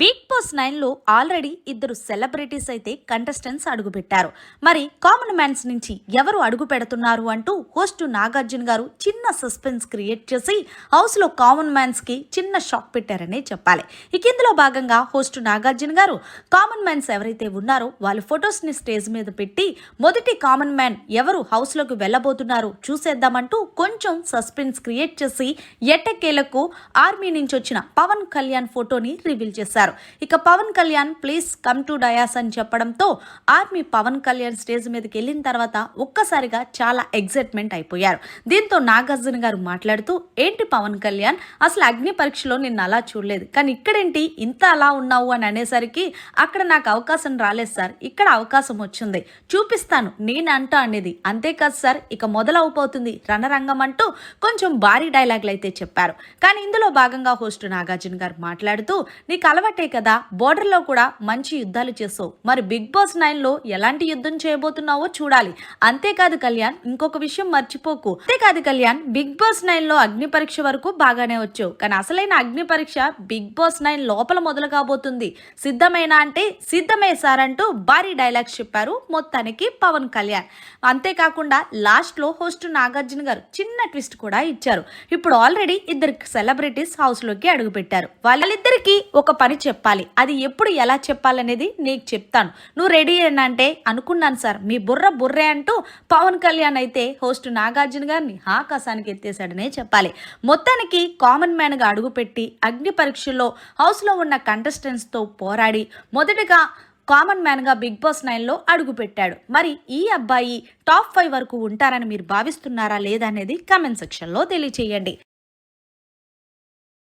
Big Boss నైన్లో already ఇద్దరు celebrities అయితే కంటెస్టెంట్స్ అడుగుపెట్టారు. మరి కామన్ మ్యాన్స్ నుంచి ఎవరు అడుగు పెడుతున్నారు అంటూ హోస్ట్ నాగార్జున గారు చిన్న సస్పెన్స్ క్రియేట్ చేసి హౌస్లో కామన్ మ్యాన్స్కి చిన్న షాక్ పెట్టారనే చెప్పాలి. ఇక ఇందులో భాగంగా హోస్ట్ నాగార్జున గారు కామన్ మ్యాన్స్ ఎవరైతే ఉన్నారో వాళ్ళ ఫొటోస్ని స్టేజ్ మీద పెట్టి మొదటి కామన్ మ్యాన్ ఎవరు హౌస్లోకి వెళ్ళబోతున్నారు చూసేద్దామంటూ కొంచెం సస్పెన్స్ క్రియేట్ చేసి ఎట్టకేలకు ఆర్మీ నుంచి వచ్చిన పవన్ కళ్యాణ్ ఫోటోని రివీల్ చేశారు. ఇక Pawan Kalyan please come to dais అని చెప్పడంతో ఆర్మీ పవన్ కళ్యాణ్ స్టేజ్ మీదకి వెళ్ళిన తర్వాత ఒక్కసారిగా చాలా ఎగ్జైట్మెంట్ అయిపోయారు. దీంతో నాగార్జున గారు మాట్లాడుతూ ఏంటి పవన్ కళ్యాణ్ అసలు అగ్ని పరీక్షలో నిన్ను అలా చూడలేదు. కానీ ఇక్కడేంటి? ఇంత అలా ఉన్నావు అని అనేసరికి అక్కడ నాకు అవకాశం రాలేదు సార్. ఇక్కడ అవకాశం వచ్చింది. చూపిస్తాను. నేను అనేది. అంతేకాదు సార్. ఇక మొదలవుపోతుంది రణరంగం అంటూ కొంచెం భారీ డైలాగులు అయితే చెప్పారు. కానీ ఇందులో భాగంగా హోస్ట్ నాగార్జున గారు మాట్లాడుతూ నీకు అలవాటు కదా. బోర్డర్లో కూడా మంచి యుద్ధాలు చేసావు మరి బిగ్ బాస్ నైన్లో ఎలాంటి యుద్ధం చేయబోతున్నావో చూడాలి. అంతేకాదు కళ్యాణ్ ఇంకొక విషయం మర్చిపోకు. అంతేకాదు కళ్యాణ్ బిగ్ బాస్ నైన్లో అగ్ని పరీక్ష వరకు బాగానే వచ్చావు. కానీ అసలైన అగ్ని పరీక్ష బిగ్ బాస్ నైన్ లోపల మొదలు కాబోతుంది. సిద్ధమేనా అంటే సిద్ధమే సార్ అంటూ భారీ డైలాగ్స్ చెప్పారు మొత్తానికి పవన్ కళ్యాణ్. అంతేకాకుండా లాస్ట్లో హోస్ట్ నాగార్జున గారు చిన్న ట్విస్ట్ కూడా ఇచ్చారు. ఇప్పుడు ఆల్రెడీ ఇద్దరు సెలబ్రిటీస్ హౌస్లోకి అడుగు పెట్టారు వాళ్ళిద్దరికి ఒక పని చెప్పాలి. అది ఎప్పుడు ఎలా చెప్పాలనేది నీకు చెప్తాను. నువ్వు రెడీ అంటే అనుకున్నాను సార్. మీ బుర్ర బుర్రే అంటూ పవన్ కళ్యాణ్ అయితే హోస్ట్ నాగార్జున గారిని ఆకాశానికి ఎత్తేసాడనే చెప్పాలి. మొత్తానికి కామన్ మ్యాన్గా అడుగుపెట్టి అగ్ని పరీక్షల్లో హౌస్లో ఉన్న కంటెస్టెంట్స్తో పోరాడి మొదటగా కామన్ మ్యాన్గా బిగ్ బాస్ నైన్లో అడుగుపెట్టాడు. మరి ఈ అబ్బాయి టాప్ ఫైవ్ వరకు ఉంటారని మీరు భావిస్తున్నారా లేదా అనేది కామెంట్ సెక్షన్లో తెలియచేయండి.